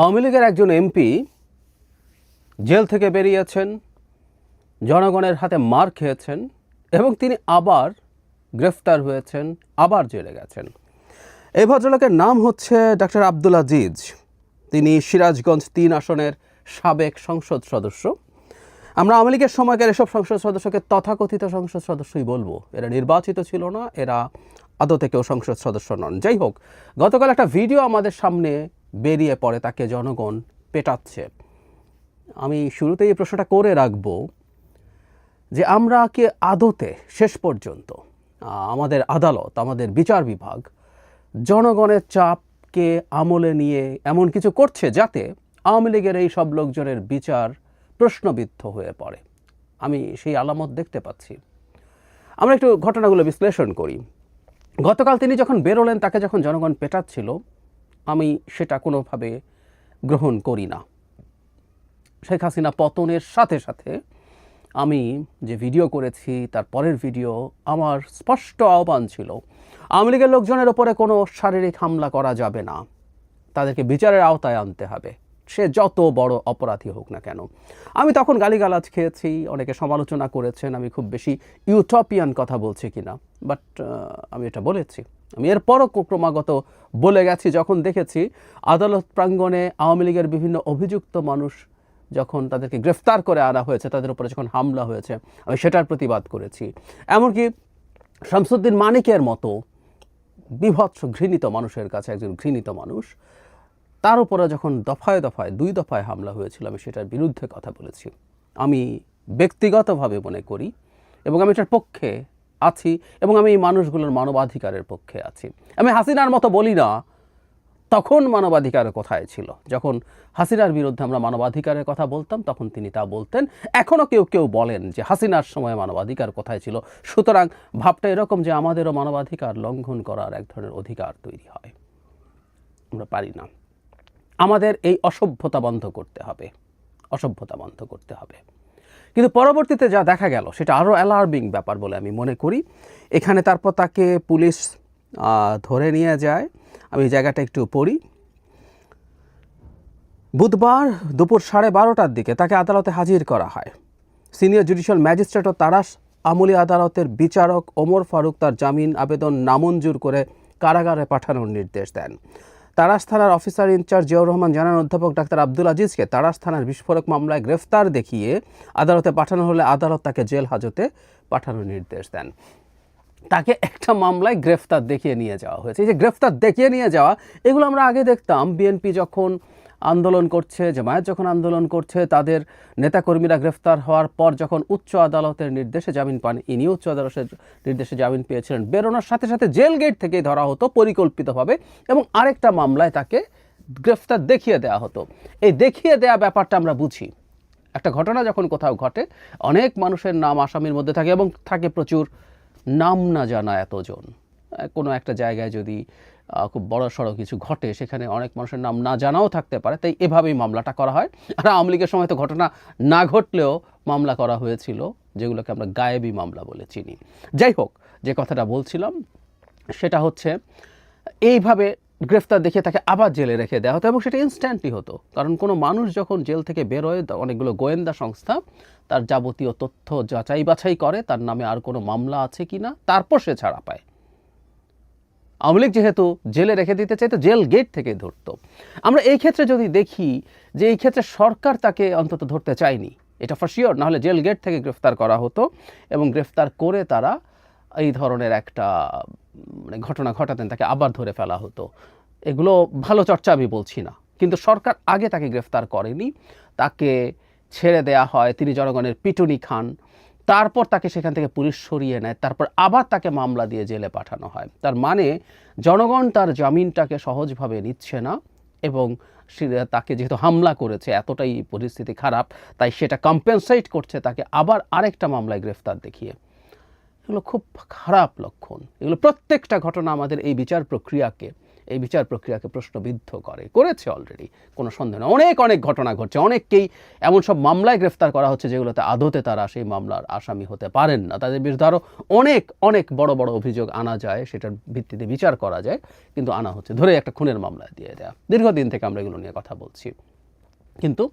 আওয়ামী লীগের একজন MP jail থেকে বেরিয়েছেন, জনগণের হাতে মার খেয়েছেন এবং তিনি আবার গ্রেফতার হয়েছেন, আবার জেলে গেছেন। এই ভদ্রলোকের নাম হচ্ছে ডক্টর আব্দুল আজিজ। তিনি সিরাজগঞ্জ তিন আসনের সাবেক সংসদ সদস্য। আমরা আওয়ামী লীগের সময়কার এসব সংসদ সদস্যকে তথাকথিত সংসদ সদস্যই বলব। এরা নির্বাচিত ছিল না, এরা আদতে কেউ সংসদ সদস্য নন। যাই হোক, গতকাল একটা ভিডিও আমাদের সামনে বেরিয়ে পড়ে তাকে জনগণ পেটাচ্ছে। আমি শুরুতেই এই প্রশ্নটা করে রাখব যে আমরা কি আদতে শেষ পর্যন্ত আমাদের আদালত, আমাদের বিচার বিভাগ জনগণের চাপকে আমলে নিয়ে এমন কিছু করছে যাতে আওয়ামী লীগের এই সব লোকজনের বিচার প্রশ্নবিদ্ধ হয়ে পড়ে? আমি সেই আলামত দেখতে পাচ্ছি। আমরা একটু ঘটনাগুলো বিশ্লেষণ করি। গতকাল তিনি যখন বেরোলেন, তাকে যখন জনগণ পেটাচ্ছিল আমি সেটা কোনোভাবে গ্রহণ করি না। শেখ হাসিনা পতনের সাথে সাথে আমি যে ভিডিও করেছি, তার পরের ভিডিও আমার স্পষ্ট আহ্বান ছিল, আওয়ামী লীগের লোকজনের ওপরে কোনো শারীরিক হামলা করা যাবে না। তাদেরকে বিচারের আওতায় আনতে হবে। সে যত বড় অপরাধী হোক না কেন। আমি তখন গালিগালাজ খেয়েছি, অনেকে সমালোচনা করেছেন, আমি খুব বেশি ইউটোপিয়ান কথা বলছি কিনা। বাট আমি এটা বলেছি। আমি এরপরও ক্রমাগত বলে গেছি, যখন দেখেছি আদালত প্রাঙ্গণে আওয়ামী লীগের বিভিন্ন অভিযুক্ত মানুষ যখন তাদেরকে গ্রেফতার করে আনা হয়েছে, তাদের উপরে যখন হামলা হয়েছে, আমি সেটার প্রতিবাদ করেছি। এমনকি শামসুদ্দিন মানিকের মতো বিভৎস ঘৃণিত মানুষের কাছে একজন ঘৃণিত মানুষ তার উপরে যখন দফায় দফায়, দুই দফায় হামলা হয়েছিল, আমি সেটার বিরুদ্ধে কথা বলেছি। আমি ব্যক্তিগতভাবে মনে করি এবং আমি এটার পক্ষে আছি এবং আমি এই মানুষগুলোর মানবাধিকারের পক্ষে আছি। আমি হাসিনার মতো বলি না, তখন মানবাধিকার কোথায় ছিল? যখন হাসিনার বিরুদ্ধে আমরা মানবাধিকারের কথা বলতাম, তখন তিনি তা বলতেন। এখনও কেউ কেউ বলেন যে হাসিনার সময় মানবাধিকার কোথায় ছিল। সুতরাং ভাবটা এরকম যে আমাদেরও মানবাধিকার লঙ্ঘন করার এক ধরনের অধিকার তৈরি হয়। আমরা পারি না। আমাদের এই অসভ্যতা বন্ধ করতে হবে। অসভ্যতা বন্ধ করতে হবে। কিন্তু পরবর্তীতে যা দেখা গেল, সেটা আরও অ্যালার্মিং ব্যাপার বলে আমি মনে করি। এখানে তারপর তাকে পুলিশ ধরে নিয়ে যায়। আমি জায়গাটা একটু পড়ি। বুধবার দুপুর সাড়ে বারোটার দিকে তাকে আদালতে হাজির করা হয়। সিনিয়র জুডিশিয়াল ম্যাজিস্ট্রেট ও তারাস আমলি আদালতের বিচারক ওমর ফারুক তার জামিন আবেদন নামঞ্জুর করে কারাগারে পাঠানোর নির্দেশ দেন। তারাস থানার অফিসার ইনচার্জ জিয়াউর রহমান জানান, অধ্যাপক ডাক্তার আব্দুল আজিজকে তারাস থানার বিস্ফোরক মামলায় গ্রেফতার দেখিয়ে আদালতে পাঠানো হলে আদালত তাকে জেল হাজতে পাঠানোর নির্দেশ দেন। তাকে একটা মামলায় গ্রেফতার দেখিয়ে নিয়ে যাওয়া হয়েছে। এই যে গ্রেফতার দেখিয়ে নিয়ে যাওয়া, এগুলো আমরা আগে দেখতাম। বিএনপি যখন আন্দোলন করছে, জামায়াত যখন আন্দোলন করছে, তাদের নেতাকর্মীরা গ্রেফতার হওয়ার পর যখন উচ্চ আদালতের নির্দেশে জামিন পান, ইনি উচ্চ আদালতের নির্দেশে জামিন পেয়েছিলেন। বেরোনোর সাথে সাথে জেল গেট থেকেই ধরা হতো পরিকল্পিতভাবে এবং আরেকটা মামলায় তাকে গ্রেফতার দেখিয়ে দেওয়া হতো। এই দেখিয়ে দেওয়া ব্যাপারটা আমরা বুঝি। একটা ঘটনা যখন কোথাও ঘটে, অনেক মানুষের নাম আসামির মধ্যে থাকে এবং থাকে প্রচুর নাম না জানা এতজন। কোনো একটা জায়গায় যদি খুব বড় সড়ো কিছু ঘটে, সেখানে অনেক মানুষের নাম না জানাও থাকতে পারে, তাই এভাবেই মামলাটা করা হয়। আর আওয়ামী লীগের সময় তো ঘটনা না ঘটলেও মামলা করা হয়েছিল, যেগুলোকে আমরা গায়েবী মামলা বলে চিনি। যাই হোক, যে কথাটা বলছিলাম, সেটা হচ্ছে, এইভাবে গ্রেফতার দেখে তাকে আবার জেলে রেখে দেওয়া হতো, এবং সেটা ইনস্ট্যান্টলি হতো। কারণ কোনো মানুষ যখন জেল থেকে বেরোয় অনেকগুলো গোয়েন্দা সংস্থা, তার যাবতীয় তথ্য যাচাই বাছাই করে, তার নামে আর কোনো মামলা আছে কি না তারপর সে ছাড়া পায়। আওয়ামী লীগ যেহেতু জেলে রেখে দিতে চাইতো জেল গেট থেকে ধরতো। আমরা এই ক্ষেত্রে যদি দেখি যে এই ক্ষেত্রে সরকার তাকে অন্তত ধরতে চায়নি, এটা ফর শিওর নাহলে জেল গেট থেকে গ্রেফতার করা হতো এবং গ্রেফতার করে তারা এই ধরনের একটা মানে ঘটনা ঘটাতেন, তাকে আবার ধরে ফেলা হতো। এগুলো ভালো চর্চা আমি বলছি না, কিন্তু সরকার আগে তাকে গ্রেফতার করেনি। তাকে ছেড়ে দেয়া হয়। তিনি জনগণের পিটুনি খান। তারপর তাকে সেখান থেকে পুলিশ সরিয়ে নেয়, তারপর আবার তাকে মামলা দিয়ে জেলে পাঠানো হয়। তার মানে জনগণ তার জামিনটাকে সহজভাবে নিচ্ছে না এবং তাকে যেহেতু হামলা করেছে, এতটাই পরিস্থিতি খারাপ, তাই সেটা কম্পেনসেট করছে তাকে আবার আরেকটা মামলায় গ্রেফতার দেখিয়ে। এগুলো খুব খারাপ লক্ষণ। এগুলো প্রত্যেকটা ঘটনা আমাদের এই বিচার প্রক্রিয়াকে এই বিচার প্রক্রিয়াকে প্রশ্নবিদ্ধ করে, করেছে অলরেডি কোনো সন্দেহ নেই। অনেক অনেক ঘটনা ঘটছে। অনেককেই এমন সব মামলায় গ্রেফতার করা হচ্ছে যেগুলোতে আদতে তারা সেই মামলার আসামি হতে পারেন না। তাদের বিরুদ্ধে আরও অনেক অনেক বড় বড় অভিযোগ আনা যায়, সেটার ভিত্তিতে বিচার করা যায়, কিন্তু আনা হচ্ছে। ধরে একটা খুনের মামলা দিয়ে দেয়া। দীর্ঘদিন থেকে আমরা এগুলো নিয়ে কথা বলছি। কিন্তু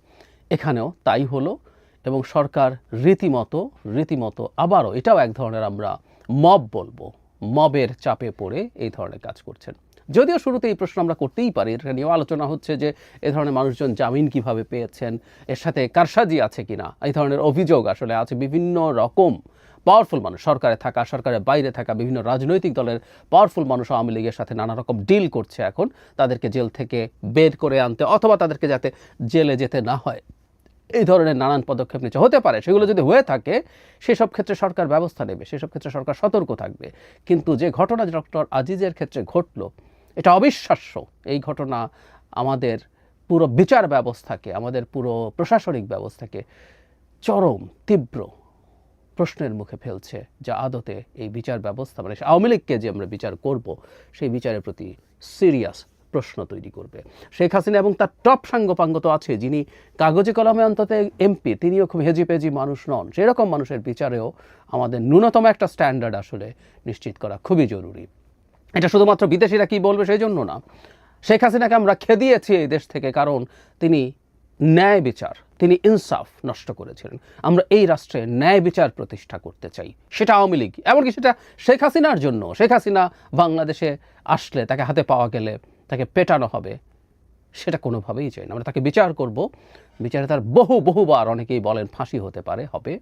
এখানেও তাই হলো এবং সরকার রীতিমতো রীতিমতো আবারও এটাও এক ধরনের আমরা মব বলব। মবের চাপে পড়ে এই ধরনের কাজ করছেন। যদিও শুরুতে এই প্রশ্ন আমরা করতেই পারি, এটা নিয়েও আলোচনা হচ্ছে যে এ ধরনের মানুষজন জামিন কীভাবে পেয়েছেন, এর সাথে কারসাজি আছে কিনা, এই ধরনের অভিযোগ আসলে আছে বিভিন্ন রকম পাওয়ারফুল মানুষ, সরকারে থাকা, সরকারের বাইরে থাকা বিভিন্ন রাজনৈতিক দলের পাওয়ারফুল মানুষ আওয়ামী লীগের সাথে নানা রকম ডিল করছে এখন, তাদেরকে জেল থেকে বের করে আনতে অথবা তাদেরকে যাতে জেলে যেতে না হয়, এই ধরনের নানান পদক্ষেপ নিচ্ছে, হতে পারে, সেগুলো যদি হয়ে থাকে, সেসব ক্ষেত্রে সরকার ব্যবস্থা নেবে, সেসব ক্ষেত্রে সরকার সতর্ক থাকবে, কিন্তু যে ঘটনা ডক্টর আজিজের ক্ষেত্রে ঘটলো এটা অবিশ্বাস্য, এই ঘটনা আমাদের পুরো বিচার ব্যবস্থাকে, আমাদের পুরো প্রশাসনিক ব্যবস্থাকে চরম, তীব্র প্রশ্নের মুখে ফেলছে, যা আদতে এই বিচার ব্যবস্থা মানে আওয়ামী লীগকে যে আমরা বিচার করব, সেই বিচারের প্রতি সিরিয়াস প্রশ্ন তৈরি করবে। শেখ হাসিনা এবং তার টপ সাঙ্গপাঙ্গ তো আছে, যিনি কাগজে কলমে অন্তত এমপি, তিনিও খুব হেজি পেজি মানুষ নন। সেরকম মানুষের বিচারেও আমাদের ন্যূনতম একটা স্ট্যান্ডার্ড আসলে নিশ্চিত করা খুবই জরুরি। এটা শুধুমাত্র বিদেশিরা কি বলবে সেই জন্য না। শেখ হাসিনাকে আমরা খেদিয়েছি এই দেশ থেকে কারণ তিনি ন্যায় বিচার, তিনি ইনসাফ নষ্ট করেছিলেন। আমরা এই রাষ্ট্রে ন্যায় বিচার প্রতিষ্ঠা করতে চাই, সেটা আওয়ামী লীগ। এমনকি সেটা শেখ হাসিনার জন্য। শেখ হাসিনা বাংলাদেশে আসলে তাকে হাতে পাওয়া গেলে তাকে পেটানো হবে, সেটা কোনোভাবেই চাই না। আমরা তাকে বিচার করব। বিচারে তার বহু বহুবার অনেকেই বলেন ফাঁসি হতে পারে, হবে।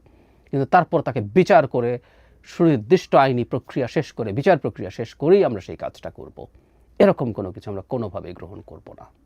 কিন্তু তারপর তাকে বিচার করে সুনির্দিষ্ট আইনি প্রক্রিয়া শেষ করে, বিচার প্রক্রিয়া শেষ করেই আমরা সেই কাজটা করব। এরকম কোনো কিছু আমরা কোনোভাবেই গ্রহণ করব না।